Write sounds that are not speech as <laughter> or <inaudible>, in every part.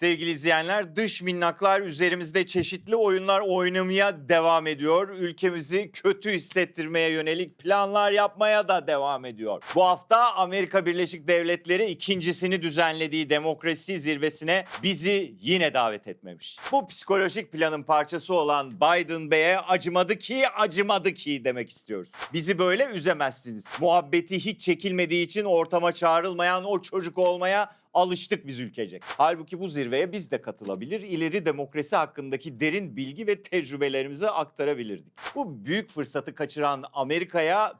Sevgili izleyenler dış minnaklar üzerimizde çeşitli oyunlar oynamaya devam ediyor. Ülkemizi kötü hissettirmeye yönelik planlar yapmaya da devam ediyor. Bu hafta Amerika Birleşik Devletleri ikincisini düzenlediği demokrasi zirvesine bizi yine davet etmemiş. Bu psikolojik planın parçası olan Biden Bey'e acımadı ki acımadı ki demek istiyoruz. Bizi böyle üzemezsiniz. Muhabbeti hiç çekilmediği için ortama çağrılmayan o çocuk olmaya alıştık biz ülkecek. Halbuki bu zirveye biz de katılabilir, ileri demokrasi hakkındaki derin bilgi ve tecrübelerimizi aktarabilirdik. Bu büyük fırsatı kaçıran Amerika'ya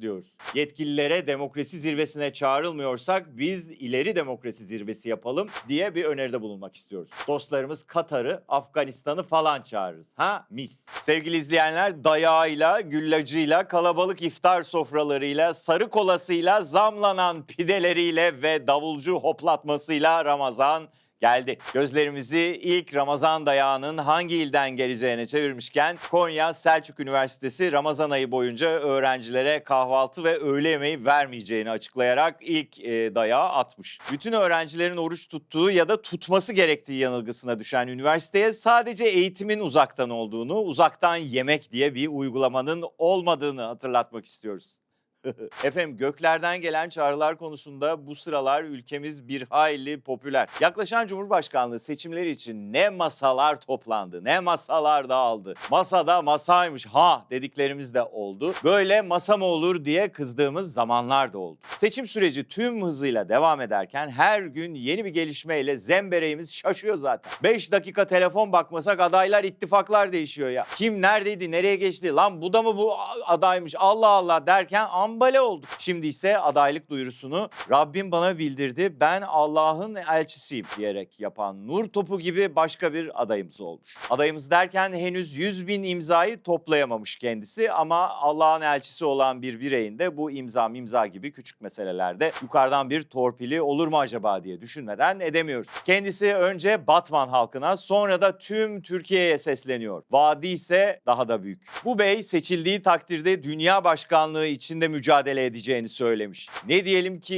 diyoruz. Yetkililere demokrasi zirvesine çağrılmıyorsak biz ileri demokrasi zirvesi yapalım diye bir öneride bulunmak istiyoruz. Dostlarımız Katar'ı, Afganistan'ı falan çağırırız. Ha mis. Sevgili izleyenler dayağıyla, güllacıyla, kalabalık iftar sofralarıyla, sarı kolasıyla, zamlanan pideleriyle ve davulcu hoplatmasıyla Ramazan geldi. Gözlerimizi ilk Ramazan dayağının hangi ilden geleceğine çevirmişken Konya Selçuk Üniversitesi Ramazan ayı boyunca öğrencilere kahvaltı ve öğle yemeği vermeyeceğini açıklayarak ilk e, dayağı atmış. Bütün öğrencilerin oruç tuttuğu ya da tutması gerektiği yanılgısına düşen üniversiteye sadece eğitimin uzaktan olduğunu, uzaktan yemek diye bir uygulamanın olmadığını hatırlatmak istiyoruz. <laughs> Efendim göklerden gelen çağrılar konusunda bu sıralar ülkemiz bir hayli popüler. Yaklaşan Cumhurbaşkanlığı seçimleri için ne masalar toplandı, ne masalar dağıldı. Masada masaymış ha dediklerimiz de oldu. Böyle masa mı olur diye kızdığımız zamanlar da oldu. Seçim süreci tüm hızıyla devam ederken her gün yeni bir gelişmeyle zembereğimiz şaşıyor zaten. 5 dakika telefon bakmasak adaylar ittifaklar değişiyor ya. Kim neredeydi, nereye geçti, lan bu da mı bu adaymış Allah Allah derken ambale olduk. Şimdi ise adaylık duyurusunu Rabbim bana bildirdi. Ben Allah'ın elçisiyim diyerek yapan nur topu gibi başka bir adayımız olmuş. Adayımız derken henüz 100 bin imzayı toplayamamış kendisi ama Allah'ın elçisi olan bir bireyin de bu imza imza gibi küçük meselelerde yukarıdan bir torpili olur mu acaba diye düşünmeden edemiyoruz. Kendisi önce Batman halkına sonra da tüm Türkiye'ye sesleniyor. Vaadi ise daha da büyük. Bu bey seçildiği takdirde dünya başkanlığı içinde mücadele edeceğini söylemiş. Ne diyelim ki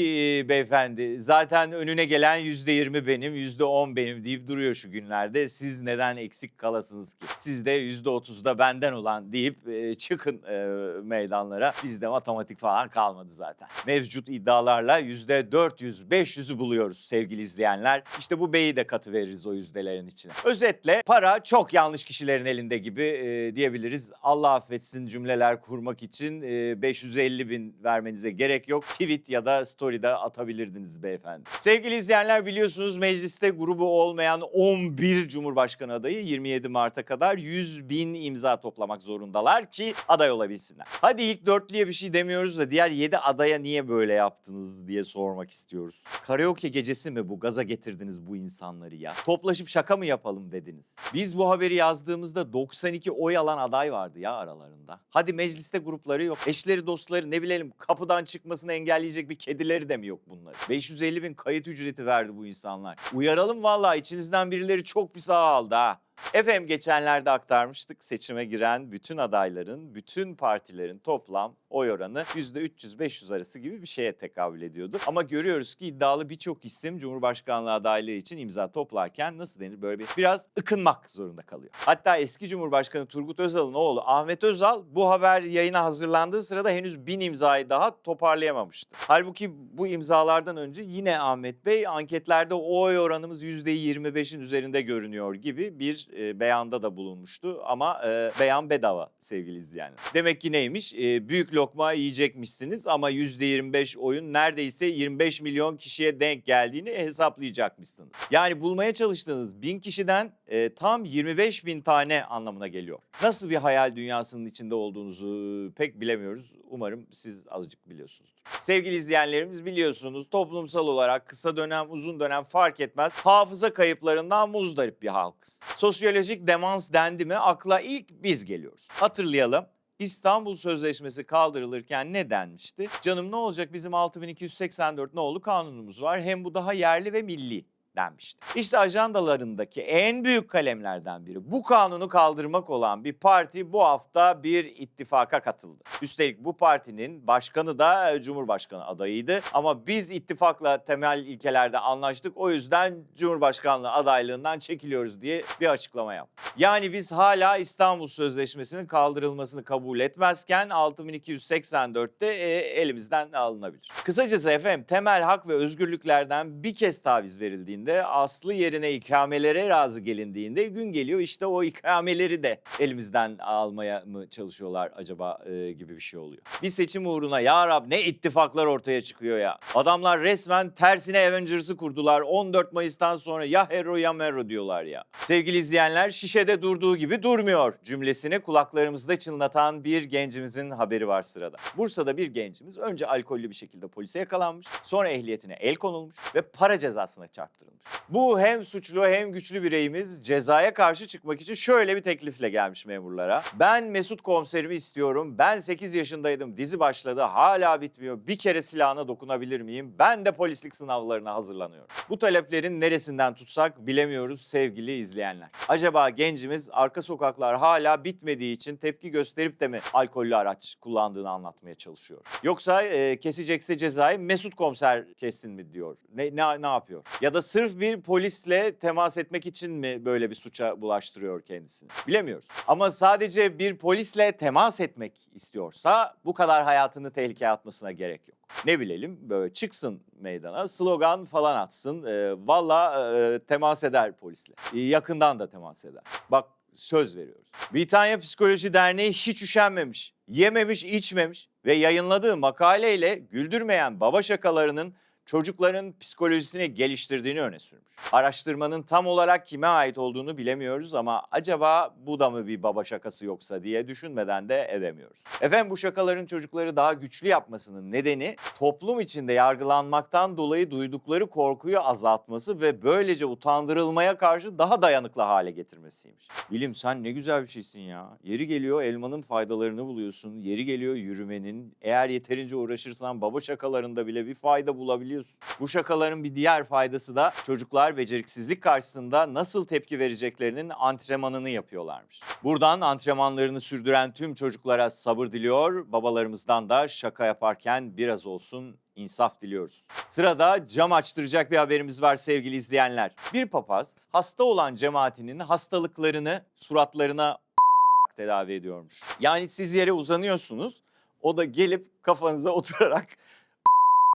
beyefendi zaten önüne gelen yüzde yirmi benim yüzde on benim deyip duruyor şu günlerde. Siz neden eksik kalasınız ki? Siz de yüzde otuzda benden olan deyip e, çıkın e, meydanlara. Bizde matematik falan kalmadı zaten. Mevcut iddialarla yüzde 400 500'ü buluyoruz sevgili izleyenler. İşte bu beyi de katı veririz o yüzdelerin içine. Özetle para çok yanlış kişilerin elinde gibi e, diyebiliriz. Allah affetsin cümleler kurmak için e, 550 bin vermenize gerek yok. Tweet ya da story'de atabilirdiniz beyefendi. Sevgili izleyenler biliyorsunuz mecliste grubu olmayan 11 Cumhurbaşkanı adayı 27 Mart'a kadar 100 bin imza toplamak zorundalar ki aday olabilsinler. Hadi ilk dörtlüye bir şey demiyoruz da diğer 7 adaya niye böyle yaptınız diye sormak istiyoruz. Karaoke gecesi mi bu? Gaza getirdiniz bu insanları ya. Toplaşıp şaka mı yapalım dediniz. Biz bu haberi yazdığımızda 92 oy alan aday vardı ya aralarında. Hadi mecliste grupları yok. Eşleri dostları ne bilelim kapıdan çıkmasını engelleyecek bir kedileri de mi yok bunlar? 550 bin kayıt ücreti verdi bu insanlar. Uyaralım vallahi içinizden birileri çok bir sağ aldı ha. Efendim geçenlerde aktarmıştık seçime giren bütün adayların, bütün partilerin toplam oy oranı %300-500 arası gibi bir şeye tekabül ediyordu. Ama görüyoruz ki iddialı birçok isim Cumhurbaşkanlığı adaylığı için imza toplarken nasıl denir böyle bir biraz ıkınmak zorunda kalıyor. Hatta eski Cumhurbaşkanı Turgut Özal'ın oğlu Ahmet Özal bu haber yayına hazırlandığı sırada henüz bin imzayı daha toparlayamamıştı. Halbuki bu imzalardan önce yine Ahmet Bey anketlerde oy oranımız %25'in üzerinde görünüyor gibi bir e, beyanda da bulunmuştu ama e, beyan bedava sevgili izleyenler. Demek ki neymiş? E, büyük lokma yiyecekmişsiniz ama %25 oyun neredeyse 25 milyon kişiye denk geldiğini hesaplayacakmışsınız. Yani bulmaya çalıştığınız bin kişiden e, tam 25 bin tane anlamına geliyor. Nasıl bir hayal dünyasının içinde olduğunuzu pek bilemiyoruz. Umarım siz azıcık biliyorsunuzdur. Sevgili izleyenlerimiz biliyorsunuz toplumsal olarak kısa dönem uzun dönem fark etmez hafıza kayıplarından muzdarip bir halkız. Sosyolojik demans dendi mi akla ilk biz geliyoruz. Hatırlayalım. İstanbul Sözleşmesi kaldırılırken ne denmişti? Canım ne olacak bizim 6284 nolu kanunumuz var. Hem bu daha yerli ve milli denmişti. İşte ajandalarındaki en büyük kalemlerden biri bu kanunu kaldırmak olan bir parti bu hafta bir ittifaka katıldı. Üstelik bu partinin başkanı da e, Cumhurbaşkanı adayıydı ama biz ittifakla temel ilkelerde anlaştık o yüzden Cumhurbaşkanlığı adaylığından çekiliyoruz diye bir açıklama yaptı. Yani biz hala İstanbul Sözleşmesi'nin kaldırılmasını kabul etmezken 6284'te e, elimizden alınabilir. Kısacası efendim temel hak ve özgürlüklerden bir kez taviz verildiğinde aslı yerine ikamelere razı gelindiğinde gün geliyor işte o ikameleri de elimizden almaya mı çalışıyorlar acaba e, gibi bir şey oluyor. Bir seçim uğruna ya Rab ne ittifaklar ortaya çıkıyor ya. Adamlar resmen tersine Avengers'ı kurdular. 14 Mayıs'tan sonra ya hero ya mero diyorlar ya. Sevgili izleyenler şişede durduğu gibi durmuyor cümlesini kulaklarımızda çınlatan bir gencimizin haberi var sırada. Bursa'da bir gencimiz önce alkollü bir şekilde polise yakalanmış, sonra ehliyetine el konulmuş ve para cezasına çarptırılmış. Bu hem suçlu hem güçlü bireyimiz cezaya karşı çıkmak için şöyle bir teklifle gelmiş memurlara. Ben Mesut komiserimi istiyorum. Ben 8 yaşındaydım. Dizi başladı. Hala bitmiyor. Bir kere silahına dokunabilir miyim? Ben de polislik sınavlarına hazırlanıyorum. Bu taleplerin neresinden tutsak bilemiyoruz sevgili izleyenler. Acaba gencimiz arka sokaklar hala bitmediği için tepki gösterip de mi alkollü araç kullandığını anlatmaya çalışıyor? Yoksa e, kesecekse cezayı Mesut komiser kessin mi diyor? Ne, ne, ne yapıyor? Ya da sırf bir polisle temas etmek için mi böyle bir suça bulaştırıyor kendisini? Bilemiyoruz. Ama sadece bir polisle temas etmek istiyorsa bu kadar hayatını tehlikeye atmasına gerek yok. Ne bilelim böyle çıksın meydana slogan falan atsın. E, Valla e, temas eder polisle. E, yakından da temas eder. Bak söz veriyoruz. Britanya Psikoloji Derneği hiç üşenmemiş, yememiş, içmemiş ve yayınladığı makaleyle güldürmeyen baba şakalarının çocukların psikolojisini geliştirdiğini öne sürmüş. Araştırmanın tam olarak kime ait olduğunu bilemiyoruz ama acaba bu da mı bir baba şakası yoksa diye düşünmeden de edemiyoruz. Efendim bu şakaların çocukları daha güçlü yapmasının nedeni toplum içinde yargılanmaktan dolayı duydukları korkuyu azaltması ve böylece utandırılmaya karşı daha dayanıklı hale getirmesiymiş. Bilim sen ne güzel bir şeysin ya. Yeri geliyor elmanın faydalarını buluyorsun. Yeri geliyor yürümenin. Eğer yeterince uğraşırsan baba şakalarında bile bir fayda bulabiliyorsun. Bu şakaların bir diğer faydası da çocuklar beceriksizlik karşısında nasıl tepki vereceklerinin antrenmanını yapıyorlarmış. Buradan antrenmanlarını sürdüren tüm çocuklara sabır diliyor. Babalarımızdan da şaka yaparken biraz olsun insaf diliyoruz. Sırada cam açtıracak bir haberimiz var sevgili izleyenler. Bir papaz hasta olan cemaatinin hastalıklarını suratlarına <laughs> tedavi ediyormuş. Yani siz yere uzanıyorsunuz, o da gelip kafanıza oturarak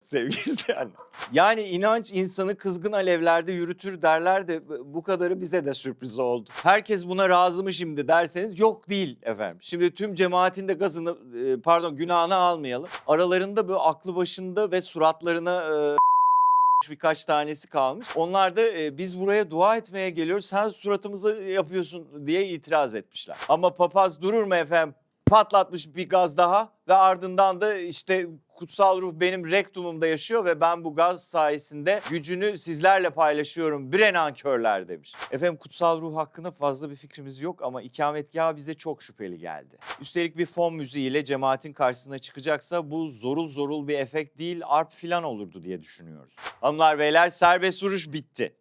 sevgili <laughs> izleyenler. Yani inanç insanı kızgın alevlerde yürütür derler de bu kadarı bize de sürpriz oldu. Herkes buna razı mı şimdi derseniz yok değil efendim. Şimdi tüm cemaatin de gazını e, pardon günahını almayalım. Aralarında böyle aklı başında ve suratlarına e, <laughs> birkaç tanesi kalmış. Onlar da e, biz buraya dua etmeye geliyoruz sen suratımıza yapıyorsun diye itiraz etmişler. Ama papaz durur mu efendim? Patlatmış bir gaz daha ve ardından da işte kutsal ruh benim rektumumda yaşıyor ve ben bu gaz sayesinde gücünü sizlerle paylaşıyorum. Bre nankörler demiş. Efendim kutsal ruh hakkında fazla bir fikrimiz yok ama ikametgah bize çok şüpheli geldi. Üstelik bir fon müziğiyle cemaatin karşısına çıkacaksa bu zorul zorul bir efekt değil arp filan olurdu diye düşünüyoruz. Hanımlar beyler serbest vuruş bitti.